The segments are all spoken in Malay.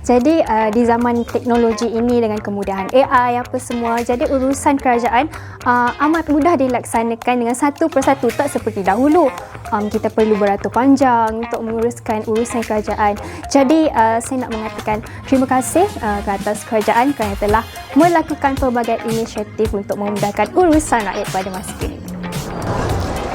Jadi uh, di zaman teknologi ini dengan kemudahan AI apa semua, jadi urusan kerajaan uh, amat mudah dilaksanakan dengan satu persatu tak seperti dahulu. Um, kita perlu beratur panjang untuk menguruskan urusan kerajaan. Jadi uh, saya nak mengatakan terima kasih uh, ke atas kerajaan kerana telah melakukan pelbagai inisiatif untuk memudahkan urusan rakyat pada masa.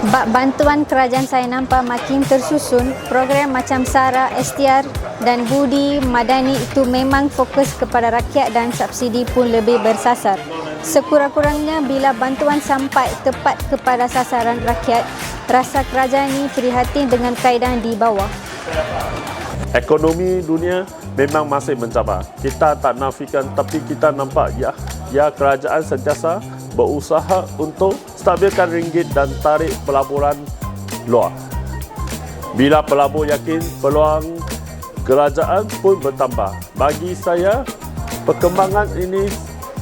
Bak bantuan kerajaan saya nampak makin tersusun. Program macam SARA, STR dan Budi Madani itu memang fokus kepada rakyat dan subsidi pun lebih bersasar. Sekurang-kurangnya bila bantuan sampai tepat kepada sasaran rakyat, rasa kerajaan ini prihatin dengan kaedah di bawah. Ekonomi dunia memang masih mencabar. Kita tak nafikan tapi kita nampak ya, ya kerajaan sentiasa berusaha untuk stabilkan ringgit dan tarik pelaburan luar. Bila pelabur yakin peluang kerajaan pun bertambah. Bagi saya, perkembangan ini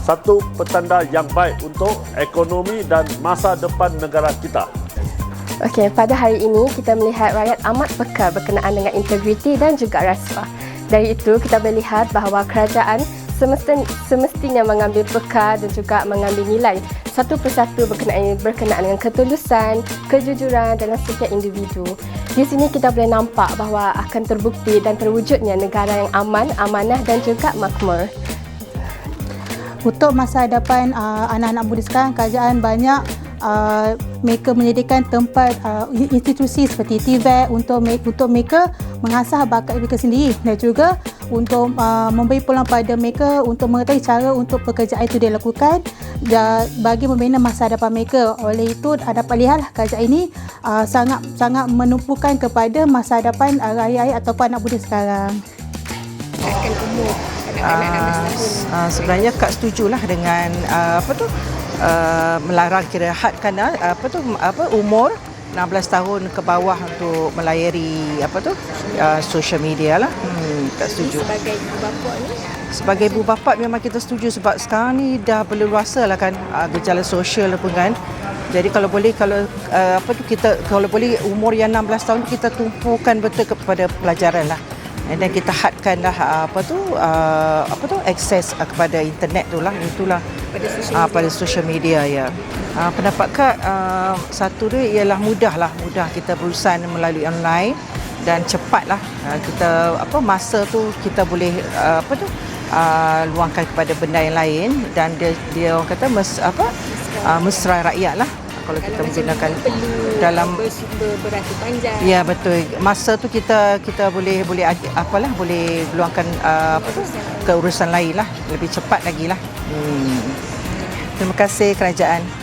satu petanda yang baik untuk ekonomi dan masa depan negara kita. Okey, pada hari ini kita melihat rakyat amat peka berkenaan dengan integriti dan juga rasuah. Dari itu kita melihat bahawa kerajaan semestinya, mengambil peka dan juga mengambil nilai satu persatu berkenaan, berkenaan dengan ketulusan, kejujuran dalam setiap individu. Di sini kita boleh nampak bahawa akan terbukti dan terwujudnya negara yang aman, amanah dan juga makmur. Untuk masa hadapan uh, anak-anak muda sekarang, kerajaan banyak uh, mereka menyediakan tempat uh, institusi seperti TVET untuk untuk mereka mengasah bakat mereka sendiri dan juga untuk uh, memberi peluang pada mereka untuk mengetahui cara untuk pekerjaan itu dilakukan dan bagi membina masa hadapan mereka. Oleh itu dapat lihatlah kerajaan ini uh, sangat sangat menumpukan kepada masa hadapan uh, rakyat ataupun anak muda sekarang. Akan umur uh, uh, sebenarnya Kak setujulah dengan uh, apa tu uh, melarang kira hadkan uh, apa tu apa umur 16 tahun ke bawah untuk melayari apa tu uh, social media lah. Hmm, tak setuju. Sebagai ibu bapa ni Sebagai ibu bapa memang kita setuju sebab sekarang ni dah berleluasa lah kan uh, gejala sosial pun kan. Jadi kalau boleh kalau uh, apa tu kita kalau boleh umur yang 16 tahun kita tumpukan betul kepada pelajaran lah. And then kita hadkan lah uh, apa tu uh, apa tu akses uh, kepada internet tu lah itulah. Pada social media, uh, pada social media ya. Uh, pendapat Kak uh, satu dia ialah mudah lah mudah kita berurusan melalui online dan cepat lah. Uh, kita apa masa tu kita boleh uh, apa tu uh, luangkan kepada benda yang lain dan dia dia orang kata mes, apa uh, mesra rakyat lah kalau kita menggunakan dalam panjang. Ya betul. Masa tu kita kita boleh boleh apalah boleh luangkan uh, apa tu ke urusan lain lah lebih cepat lagi lah. Hmm. Terima kasih kerajaan.